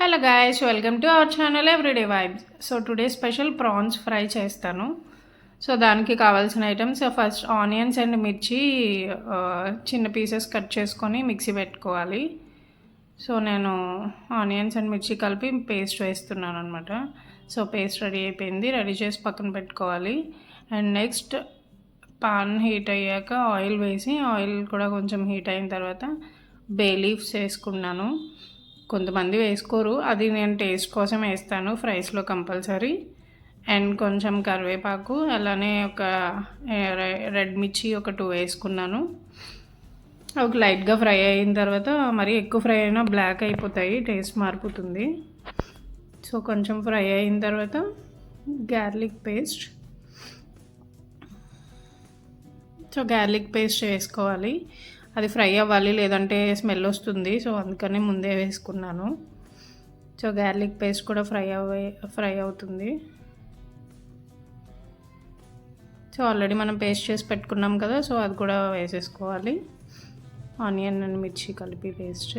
Hello guys welcome to our channel everyday vibes so today special prawns fry చేస్తాను. So దానికి కావాల్సిన items first onions and మిర్చి uh, చిన్న pieces cut చేసుకొని mixie పెట్టుకోవాలి. So నేను ఆనియన్స్ అండ్ మిర్చి కలిపి పేస్ట్ వేస్తున్నాను అనమాట సో పేస్ట్ రెడీ అయిపోయింది రెడీ చేసి పక్కన పెట్టుకోవాలి. అండ్ నెక్స్ట్ పాన్ హీట్ అయ్యాక ఆయిల్ వేసి ఆయిల్ కూడా కొంచెం హీట్ అయిన తర్వాత బే లీవ్స్ వేసుకున్నాను. కొంతమంది వేసుకోరు. అది నేను టేస్ట్ కోసం వేస్తాను. ఫ్రైస్లో కంపల్సరీ. అండ్ కొంచెం కరివేపాకు అలానే ఒక రె- రెడ్ మిర్చి ఒక టూ వేసుకున్నాను. ఒక లైట్గా ఫ్రై అయిన తర్వాత మరి ఎక్కువ ఫ్రై అయినా బ్లాక్ అయిపోతాయి. టేస్ట్ మారిపోతుంది. సో కొంచెం ఫ్రై అయిన తర్వాత garlic paste. So garlic paste వేసుకోవాలి. అది ఫ్రై అవ్వాలి లేదంటే స్మెల్ వస్తుంది. సో అందుకని ముందే వేసుకున్నాను. సో గార్లిక్ పేస్ట్ కూడా ఫ్రై అవ్వే ఫ్రై అవుతుంది. సో ఆల్రెడీ మనం పేస్ట్ చేసి పెట్టుకున్నాం కదా సో అది కూడా వేసేసుకోవాలి. ఆనియన్ అండ్ మిర్చి కలిపి పేస్ట్.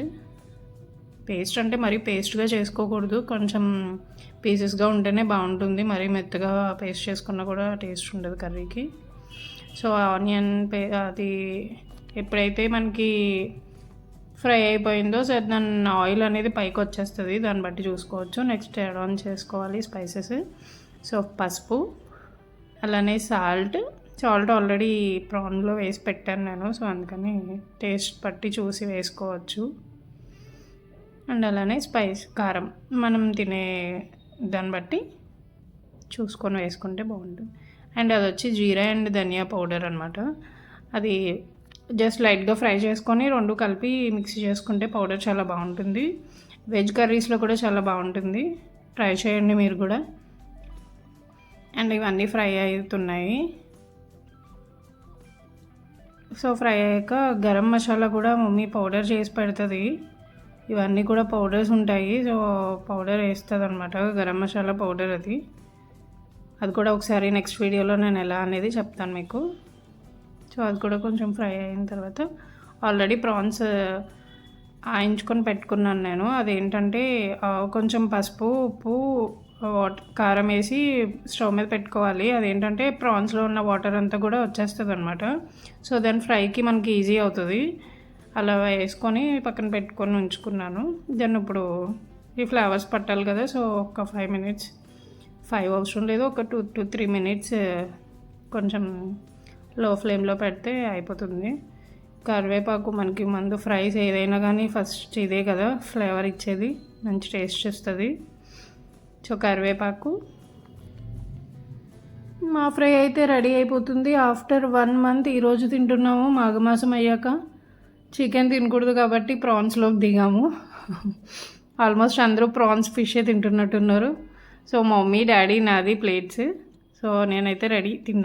పేస్ట్ అంటే మరీ పేస్ట్గా చేసుకోకూడదు. కొంచెం పీసెస్గా ఉంటేనే బాగుంటుంది. మరీ మెత్తగా పేస్ట్ చేసుకున్నా కూడా టేస్ట్ ఉండదు కర్రీకి. సో ఆనియన్ పే అది ఎప్పుడైతే మనకి ఫ్రై అయిపోయిందో సో దాని ఆయిల్ అనేది పైకి వచ్చేస్తుంది. దాన్ని బట్టి చూసుకోవచ్చు. నెక్స్ట్ యాడ్ ఆన్ చేసుకోవాలి స్పైసెస్. సో పసుపు అలానే సాల్ట్. సాల్ట్ ఆల్రెడీ ప్రాన్లో వేసి పెట్టాను నేను సో అందుకని టేస్ట్ బట్టి చూసి వేసుకోవచ్చు. అండ్ అలానే స్పైస్ కారం మనం తినే దాన్ని బట్టి చూసుకొని వేసుకుంటే బాగుంటుంది. అండ్ అది వచ్చి జీరా అండ్ ధనియా పౌడర్ అనమాట అది జస్ట్ లైట్గా ఫ్రై చేసుకొని రెండు కలిపి మిక్సీ చేసుకుంటే పౌడర్ చాలా బాగుంటుంది. వెజ్ కర్రీస్లో కూడా చాలా బాగుంటుంది. ట్రై చేయండి మీరు కూడా. అండ్ ఇవన్నీ ఫ్రై అవుతున్నాయి. సో ఫ్రై అయ్యాక గరం మసాలా కూడా మమ్మీ పౌడర్ చేసి పెడుతుంది. ఇవన్నీ కూడా పౌడర్స్ ఉంటాయి. సో పౌడర్ వేస్తుంది అనమాట గరం మసాలా పౌడర్ అది. అది కూడా ఒకసారి నెక్స్ట్ వీడియోలో నేను ఎలా అనేది చెప్తాను మీకు. సో అది కూడా కొంచెం ఫ్రై అయిన తర్వాత ఆల్రెడీ ప్రాన్స్ ఆయించుకొని పెట్టుకున్నాను నేను. అదేంటంటే కొంచెం పసుపు ఉప్పు వాటర్ కారం వేసి స్టవ్ మీద పెట్టుకోవాలి. అదేంటంటే ప్రాన్స్లో ఉన్న వాటర్ అంతా కూడా వచ్చేస్తుంది అనమాట సో దాని ఫ్రైకి మనకి ఈజీ అవుతుంది. అలా వేసుకొని పక్కన పెట్టుకొని ఉంచుకున్నాను. దాన్ని ఇప్పుడు ఈ ఫ్లేవర్స్ పట్టాలి కదా సో ఒక ఫైవ్ మినిట్స్ ఫైవ్ అవసరం లేదు. ఒక టూ టూ త్రీ మినిట్స్ కొంచెం లో ఫ్లేమ్లో పెడితే అయిపోతుంది. కరివేపాకు మనకి మందు ఫ్రైస్ ఏదైనా కానీ ఫస్ట్ ఇదే కదా ఫ్లేవర్ ఇచ్చేది మంచి టేస్ట్ వస్తుంది. సో కరివేపాకు. మా ఫ్రై అయితే రెడీ అయిపోతుంది. ఆఫ్టర్ వన్ మంత్ ఈరోజు తింటున్నాము మాఘమాసం అయ్యాక. చికెన్ తినకూడదు కాబట్టి ప్రాన్స్లోకి దిగాము. ఆల్మోస్ట్ అందరూ ప్రాన్స్ ఫిషే తింటున్నట్టున్నారు. సో మమ్మీ డాడీ నాది ప్లేట్స్. సో నేనైతే రెడీ తిన్నా